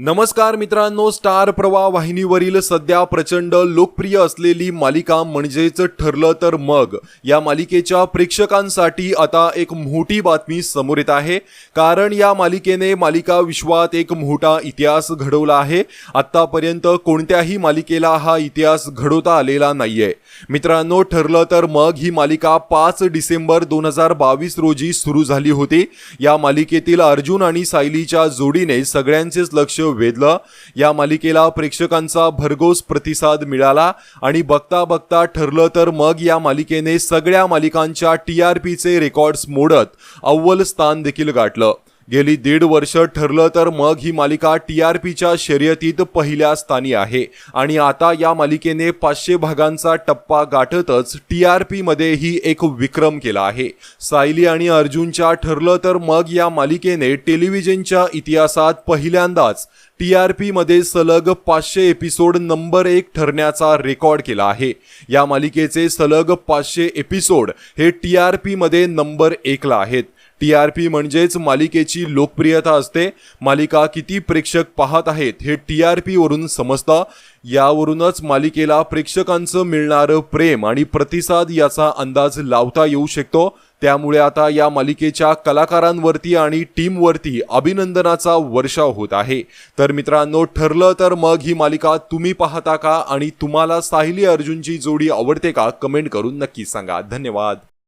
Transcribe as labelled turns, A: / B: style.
A: नमस्कार मित्रांनो स्टार प्रवाह वाहिनीवरील सध्या प्रचंड लोकप्रिय असलेली मालिका म्हणजेच ठरलं तर मग. या मालिकेच्या प्रेक्षकांसाठी आता एक मोठी बातमी समोर येत आहे. कारण या मालिकेने मालिका विश्वात एक मोठा इतिहास घडवला आहे. आत्तापर्यंत कोणत्याही मालिकेला हा इतिहास घडवता आलेला नाहीये. मित्रांनो ठरलं तर मग ही मालिका पाच डिसेंबर दोन हजार बावीस रोजी सुरू झाली होती. या मालिकेतील अर्जुन आणि सायलीच्या जोडीने सगळ्यांचेच लक्ष वेधलं. या मालिकेला प्रेक्षकांचा भरघोस प्रतिसाद मिळाला आणि बघता बघता ठरलं तर मग या मालिकेने सगळ्या मालिकांच्या टी आर पीचे रेकॉर्ड्स मोडत अव्वल स्थान देखील गाठलं. गेली दीड वर्ष ठरलं तर मग ही मालिका टी आर पीच्या शर्यतीत पहिल्या स्थानी आहे. आणि आता या मालिकेने पाचशे भागांचा टप्पा गाठतच टी आर पीमध्येही एक विक्रम केला आहे. सायली आणि अर्जुनच्या ठरलं तर मग या मालिकेने टेलिव्हिजनच्या इतिहासात पहिल्यांदाच टी आर पीमध्ये सलग पाचशे एपिसोड नंबर एक ठरण्याचा रेकॉर्ड केला आहे. या मालिकेचे सलग पाचशे एपिसोड हे टी आर पीमध्ये नंबर एकला आहेत. टी आर पी म्हणजेच मालिकेची लोकप्रियता असते. मालिका किती प्रेक्षक पाहत आहेत हे टी आर पीवरून समजतं. यावरूनच मालिकेला प्रेक्षकांचं मिळणारं प्रेम आणि प्रतिसाद याचा अंदाज लावता येऊ शकतो. त्यामुळे आता या मालिकेच्या कलाकारांवरती आणि टीमवरती अभिनंदनाचा वर्षाव होत आहे. तर मित्रांनो ठरलं तर मग ही मालिका तुम्ही पाहता का आणि तुम्हाला साहिली अर्जुनची जोडी आवडते का? कमेंट करून नक्की सांगा. धन्यवाद.